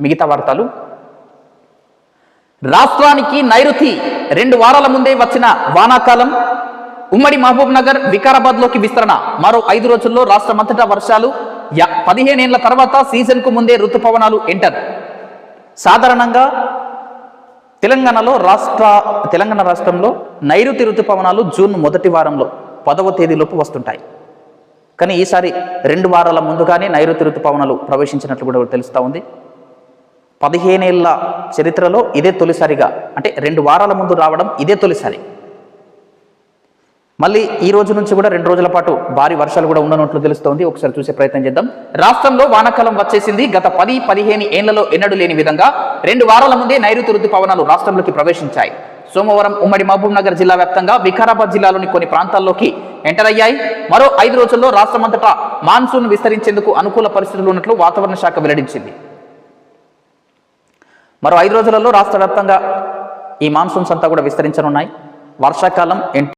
మిగతా వార్తలు. రాష్ట్రానికి నైరుతి రెండు వారాల ముందే వచ్చిన వానాకాలం ఉమ్మడి మహబూబ్ నగర్ వికారాబాద్లోకి విస్తరణ. మరో ఐదు రోజుల్లో రాష్ట్రమంతటా వర్షాలు యా- పదిహేనేళ్ళ తర్వాత సీజన్కు ముందే ఋతుపవనాలు ఎంటర్. సాధారణంగా తెలంగాణలో రాష్ట్ర తెలంగాణ రాష్ట్రంలో నైరుతి ఋతుపవనాలు జూన్ మొదటి వారంలో పదవ తేదీలోపు వస్తుంటాయి. కానీ ఈసారి రెండు వారాల ముందుగానే నైరుతి ఋతుపవనాలు ప్రవేశించినట్లు కూడా తెలుస్తూ ఉంది. పదిహేనేళ్ళ చరిత్రలో ఇదే తొలిసారిగా అంటే రెండు వారాల ముందు రావడం ఇదే తొలిసారి. మళ్ళీ ఈ రోజు నుంచి కూడా రెండు రోజుల పాటు భారీ వర్షాలు కూడా ఉండనట్లు తెలుస్తోంది. ఒకసారి చూసే ప్రయత్నం చేద్దాం. రాష్ట్రంలో వానాకాలం వచ్చేసింది. గత పది పదిహేను ఏళ్ళలో ఎన్నడూ లేని విధంగా రెండు వారాల ముందే నైరుతి ఋతుపవనాలు రాష్ట్రంలోకి ప్రవేశించాయి. సోమవారం ఉమ్మడి మహబూబ్ నగర్ జిల్లా వ్యాప్తంగా వికారాబాద్ జిల్లాలోని కొన్ని ప్రాంతాల్లోకి ఎంటర్ అయ్యాయి. మరో ఐదు రోజుల్లో రాష్ట్రమంతటా మాన్సూన్ విస్తరించేందుకు అనుకూల పరిస్థితులు ఉన్నట్లు వాతావరణ శాఖ వెల్లడించింది. మరో ఐదు రోజులలో రాష్ట్ర వ్యాప్తంగా ఈ మాన్సూన్స్ అంతా కూడా విస్తరించనున్నాయి. వర్షాకాలం